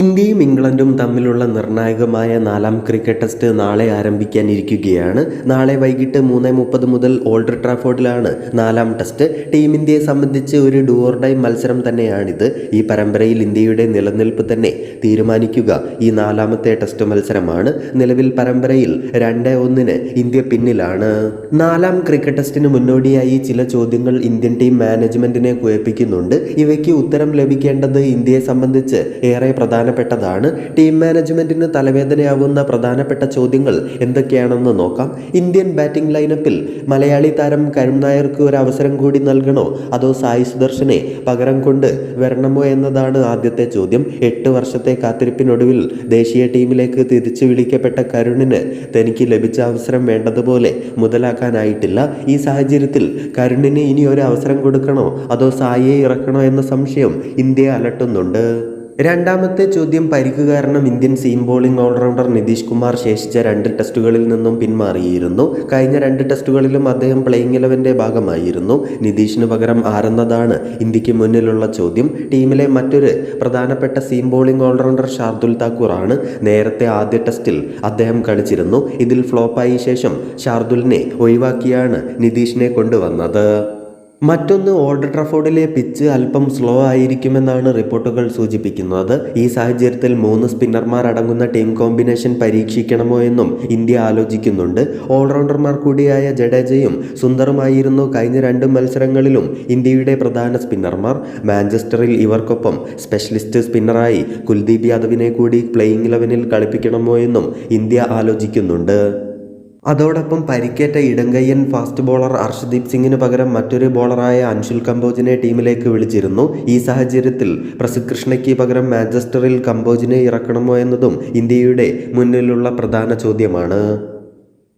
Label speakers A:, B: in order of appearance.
A: ഇന്ത്യയും ഇംഗ്ലണ്ടും തമ്മിലുള്ള നിർണായകമായ നാലാം ക്രിക്കറ്റ് ടെസ്റ്റ് നാളെ ആരംഭിക്കാനിരിക്കുകയാണ്. നാളെ വൈകിട്ട് മൂന്ന് മുപ്പത് മുതൽ ഓൾഡ് ട്രാഫോർഡിലാണ് നാലാം ടെസ്റ്റ്. ടീം ഇന്ത്യയെ സംബന്ധിച്ച് ഒരു ഡുവോർഡൈ മത്സരം തന്നെയാണിത്. ഈ പരമ്പരയിൽ ഇന്ത്യയുടെ നിലനിൽപ്പ് തന്നെ തീരുമാനിക്കുക ഈ നാലാമത്തെ ടെസ്റ്റ് മത്സരമാണ്. നിലവിൽ പരമ്പരയിൽ രണ്ട് ഒന്നിന് ഇന്ത്യ പിന്നിലാണ്. നാലാം ക്രിക്കറ്റ് ടെസ്റ്റിന് മുന്നോടിയായി ചില ചോദ്യങ്ങൾ ഇന്ത്യൻ ടീം മാനേജ്മെന്റിനെ കുഴപ്പിക്കുന്നുണ്ട്. ഇവയ്ക്ക് ഉത്തരം ലഭിക്കേണ്ടത് ഇന്ത്യയെ സംബന്ധിച്ച് ഏറെ പ്രധാനപ്പെട്ടതാണ്. ടീം മാനേജ്മെന്റിന് തലവേദനയാവുന്ന പ്രധാനപ്പെട്ട ചോദ്യങ്ങൾ എന്തൊക്കെയാണെന്ന് നോക്കാം. ഇന്ത്യൻ ബാറ്റിംഗ് ലൈനപ്പിൽ മലയാളി താരം കരുൺ നായർക്ക് ഒരു അവസരം കൂടി നൽകണോ? അതോ സായി സുദർശനെ പകരം കൊണ്ട് വരണമോ എന്നതാണ് ആദ്യത്തെ ചോദ്യം. എട്ട് വർഷത്തെ കാത്തിരിപ്പിനൊടുവിൽ ദേശീയ ടീമിലേക്ക് തിരിച്ചു വിളിക്കപ്പെട്ട കരുണിന് തനിക്ക് ലഭിച്ച അവസരം വേണ്ടതുപോലെ മുതലാക്കാനായിട്ടില്ല. ഈ സാഹചര്യത്തിൽ കരുണിന് ഇനി ഒരു അവസരം കൊടുക്കണോ? അതോ സായിയെ ഇറക്കണോ എന്ന സംശയം ഇന്ത്യയെ അലട്ടുന്നുണ്ട്. രണ്ടാമത്തെ ചോദ്യം പരിക്ക് കാരണം Indian seam bowling all-rounder Nitish Kumar ശേഷിച്ച രണ്ട് ടെസ്റ്റുകളിൽ നിന്നും പിന്മാറിയിരുന്നു. കഴിഞ്ഞ രണ്ട് ടെസ്റ്റുകളിലും അദ്ദേഹം പ്ലേയിങ് ഇലവന്റെ ഭാഗമായിരുന്നു. നിതീഷിന് പകരം ആരെന്നതാണ് ഇന്ത്യയ്ക്ക് മുന്നിലുള്ള ചോദ്യം. ടീമിലെ മറ്റൊരു പ്രധാനപ്പെട്ട seam bowling all-rounder Shardul Thakur ആണ് നേരത്തെ ആദ്യ ടെസ്റ്റിൽ അദ്ദേഹം കളിച്ചിരുന്നു. ഇതിൽ ഫ്ലോപ്പായ ശേഷം ഷാർദുലിനെ ഒഴിവാക്കിയാണ് നിതീഷിനെ കൊണ്ടുവന്നത്. മറ്റൊന്ന് ഓൾഡ് ട്രഫോർഡിലെ പിച്ച് അല്പം സ്ലോ ആയിരിക്കുമെന്നാണ് റിപ്പോർട്ടുകൾ സൂചിപ്പിക്കുന്നത്. ഈ സാഹചര്യത്തിൽ മൂന്ന് സ്പിന്നർമാർ അടങ്ങുന്ന ടീം കോമ്പിനേഷൻ പരീക്ഷിക്കണമോ എന്നും ഇന്ത്യ ആലോചിക്കുന്നുണ്ട്. ഓൾറൗണ്ടർമാർ കൂടിയായ ജഡേജയും സുന്ദറുമായിരുന്നു കഴിഞ്ഞ രണ്ട് മത്സരങ്ങളിലും ഇന്ത്യയുടെ പ്രധാന സ്പിന്നർമാർ. മാഞ്ചസ്റ്ററിൽ ഇവർക്കൊപ്പം സ്പെഷ്യലിസ്റ്റ് സ്പിന്നറായി കുൽദീപ് യാദവിനെ കൂടി പ്ലേയിങ് ഇലവനിൽ കളിപ്പിക്കണമോ എന്നും ഇന്ത്യ ആലോചിക്കുന്നുണ്ട്. അതോടൊപ്പം പരിക്കേറ്റ ഇടങ്കയ്യൻ ഫാസ്റ്റ് ബോളർ അർഷദീപ് സിംഗിന് പകരം മറ്റൊരു ബോളറായ അൻഷുൽ കമ്പോജിനെ ടീമിലേക്ക് വിളിച്ചിരുന്നു. ഈ സാഹചര്യത്തിൽ പ്രസിദ് കൃഷ്ണയ്ക്ക് പകരം മാഞ്ചസ്റ്ററിൽ കമ്പോജിനെ ഇറക്കണമോ എന്നതും ഇന്ത്യയുടെ മുന്നിലുള്ള പ്രധാന ചോദ്യമാണ്.